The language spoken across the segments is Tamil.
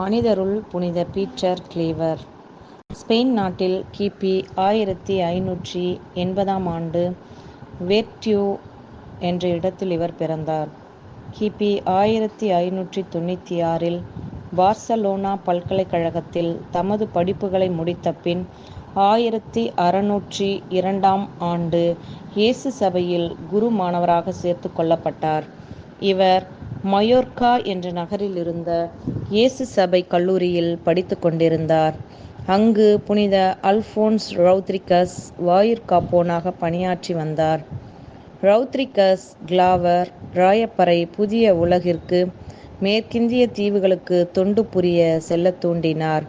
மனிதருள் புனித பீட்டர் கிளீவர் ஸ்பெயின் நாட்டில் கிபி ஆயிரத்தி ஐநூற்றி எண்பதாம் ஆண்டு வேர்டியூ என்ற இடத்தில் இவர் பிறந்தார். கிபி ஆயிரத்தி ஐநூற்றி தொண்ணூற்றி ஆறில் பார்சலோனா பல்கலைக்கழகத்தில் தமது படிப்புகளை முடித்த பின் ஆயிரத்தி அறுநூற்றி இரண்டாம் ஆண்டு இயேசு சபையில் குரு மாணவராக சேர்த்து கொள்ளப்பட்டார். இவர் மயோர்க்கா என்ற நகரில் இருந்த இயேசு சபை கல்லூரியில் படித்து கொண்டிருந்தார். அங்கு புனித அல்போன்ஸ் ரௌத்ரிகஸ் வாயிற்காப்போனாக பணியாற்றி வந்தார். ரௌத்ரிகஸ் கிளாவர் ராயப்பரை புதிய உலகிற்கு மேற்கிந்திய தீவுகளுக்கு தொண்டு புரிய செல்லத் தூண்டினார்.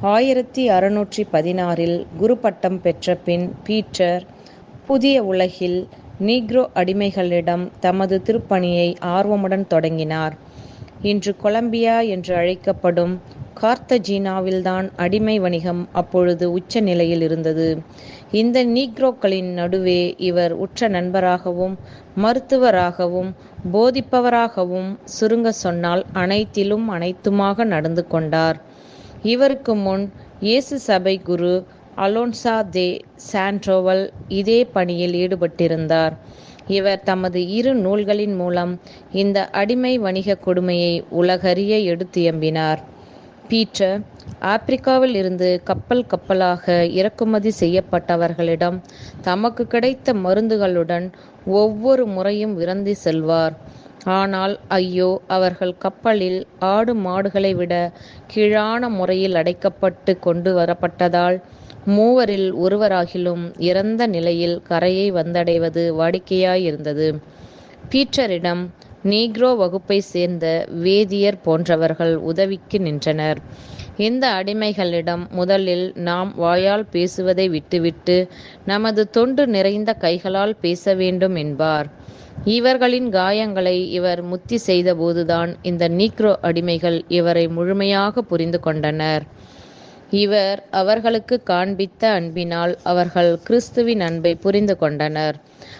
ஆயிரத்தி அறுநூற்றி பதினாறில் குரு பட்டம் பெற்ற பின் பீட்டர் புதிய உலகில் நீக்ரோ அடிமைகளிடம் தமது திருப்பணியை ஆர்வமுடன் தொடங்கினார். இன்று கொலம்பியா என்று அழைக்கப்படும் கார்த்தஜீனாவில்தான் அடிமை வணிகம் அப்பொழுது உச்ச நிலையில் இருந்தது. இந்த நீக்ரோக்களின் நடுவே இவர் உற்ற நண்பராகவும் மருத்துவராகவும் போதிப்பவராகவும் சுருங்க சொன்னால் அனைத்திலும் அனைத்துமாக நடந்து கொண்டார். இவருக்கு முன் இயேசு சபை குரு அலோன்சா தே சான்ட்ரோவல் இதே பணியில் ஈடுபட்டிருந்தார். இவர் தமது இரு நூல்களின் மூலம் இந்த அடிமை வணிகக் கொடுமையை உலகறிய எடுத்தியம்பினார். பீட்டர் ஆப்பிரிக்காவில் இருந்து கப்பல் கப்பலாக இறக்குமதி செய்யப்பட்டவர்களிடம் தமக்கு கிடைத்த மருந்துகளுடன் ஒவ்வொரு முறையும் விரந்தி செல்வார். ஆனால் ஐயோ அவர்கள் கப்பலில் ஆடு மாடுகளை விட கீழான முறையில் அடைக்கப்பட்டு கொண்டு வரப்பட்டதால் மூவரில் ஒருவராகிலும் இறந்த நிலையில் கரையை வந்தடைவது வாடிக்கையாயிருந்தது. பீட்டரிடம் நீக்ரோ வகுப்பைச் சேர்ந்த வேதியர் போன்றவர்கள் உதவிக்கு நின்றனர். இந்த அடிமைகளிடம் முதலில் நாம் வாயால் பேசுவதை விட்டுவிட்டு நமது தொண்டு நிறைந்த கைகளால் பேச வேண்டும் என்பார். இவர்களின் காயங்களை இவர் முத்தி செய்தபோதுதான் இந்த நீக்ரோ அடிமைகள் இவரை முழுமையாக புரிந்து கொண்டனர். இவர் அவர்களுக்கு காண்பித்த அன்பினால் அவர்கள் கிறிஸ்துவின் அன்பை புரிந்து கொண்டனர்.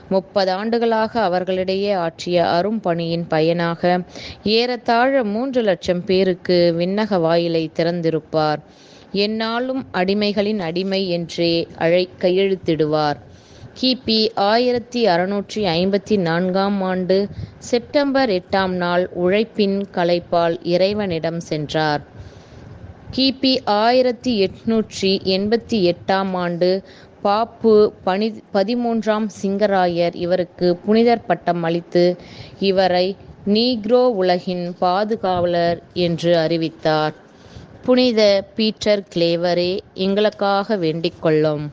முப்பது ஆண்டுகளாக அவர்களிடையே ஆற்றிய அரும்பணியின் பயனாக ஏறத்தாழ மூன்று லட்சம் பேருக்கு விண்ணக வாயிலை திறந்திருப்பார். என்னாலும் அடிமைகளின் அடிமை என்றே கையெழுத்திடுவார். கிபி ஆயிரத்தி அறுநூற்றி ஐம்பத்தி நான்காம் ஆண்டு செப்டம்பர் எட்டாம் நாள் உழைப்பின் கலைப்பால் இறைவனிடம் சென்றார். கிபி ஆயிரத்தி எட்நூற்றி எண்பத்தி எட்டாம் ஆண்டு பாப்பு பதிமூன்றாம் சிங்கராயர் இவருக்கு புனிதர் பட்டம் அளித்து இவரை நீக்ரோ உலகின் பாதுகாவலர் என்று அறிவித்தார். புனித பீட்டர் கிளேவரே எங்களுக்காக வேண்டிக் கொள்ளும்.